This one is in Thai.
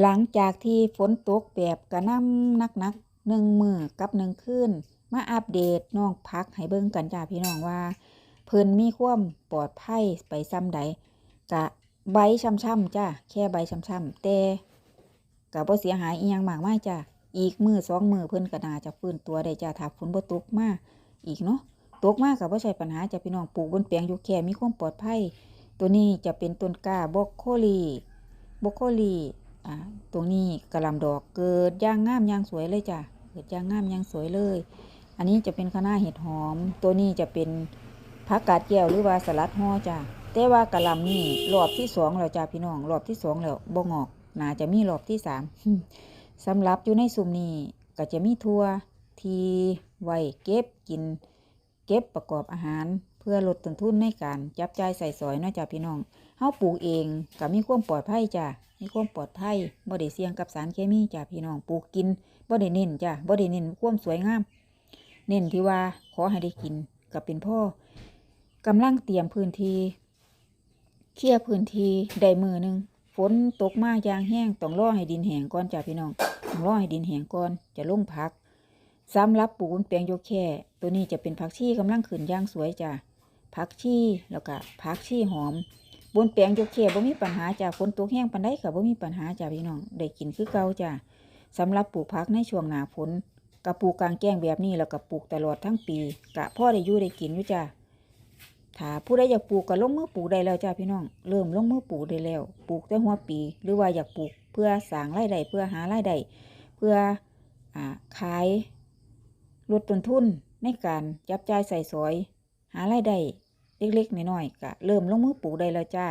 หลังจากที่ฝนตกแบบกระหน่ำนักๆหนึ่งมือกับหนึ่งคืนมาอัปเดตน้องพักให้เบิ่งกันจ้าพี่น้องว่า เพิ่นมีความปลอดภัยไปซ้ำใดกะใบช้ำๆจ้าแค่ใบช้ำๆแต่กะบ่เสียหายอีหยังมากมายจ้าอีกมือสองมือเพิ่นก็น่าจะฟื้นตัวได้จ้าถ้าฝนบ่ตกมาอีกเนาะตกมาก็บ่ใช่ปัญหาจ้าพี่น้องปลูกบนแปลงอยู่แค่มีความปลอดภัย ตัวนี้จะเป็นต้นกล้าบรอกโคลีบรอกโคลี อ่าตรงนี้กระหลำดอกเกิดย่างงามย่างสวยเลยจ้ะเกิดย่างงามย่างสวยเลย อันนี้จะเป็นคะน้าเห็ดหอม ตัวนี้จะเป็นผักกาดแก้วหรือว่าสลัดห่อจ้ะแต่ว่ากระหลำนี่รอบที่สองแล้วจ้ะพี่น้องรอบที่สองแล้วบ่งอกน่าจะมีรอบที่สามสำหรับอยู่ในซุมนี้ก็จะมีทั่วทีไว้เก็บกิน เก็บประกอบอาหารเพื่อลดต้นทุนในการจับจ่ายใส่สอยนะจ้ะพี่น้องเฮาปลูกเองก็มีความปลอดภัยจ้ะ มีความปลอดภัยบ่ได้เสี่ยงกับสารเคมีจ้ะพี่น้องปลูกกินบ่ได้เน้นจ้ะบ่ได้เน้นความสวยงาม เน้นที่ว่าขอให้ได้กินก็เป็นพ่อกำลังเตรียมพื้นที่เคลียร์พื้นที่ได้มือหนึงฝนตกมาอย่างแห้งต้องรอให้ดินแห้งก่อนจ้ะพี่น้องต้องรอให้ดินแห้งก่อนจะลงพักสำหรับปูนแปลงโยแค่ตัวนี้จะเป็นผักชีกำลังขึ้นย่างสวยจ้ะผักชีแล้วก็ผักชีหอม บนแปลงโยกแค่บ่มีปัญหาจ้ะฝนตกแห้งปานใดก็บ่มีปัญหาจ้ะพี่น้องได้กินคือเก่าจ้ะสำหรับปลูกผักในช่วงหนาฝนก็ปลูกกลางแจ้งแบบนี้แล้วก็ปลูกตลอดทั้งปีกะพ่อได้ยู่ได้กินอยู่จ้ะถ้าผู้ใดอยากปลูกก็ลงมือปลูกได้แล้วจ้ะพี่น้อง เริ่มลงมือปลูกได้แล้ว ปลูกแต่หัวปี หรือว่าอยากปลูกเพื่อสร้างรายได้เพื่อหารายได้เพื่ออ่าขายลดต้นทุนในการจับจ่ายใส่สอย หารายได้ เล็กๆน้อยๆก็เริ่มลงมือปลูกได้แล้วจ้า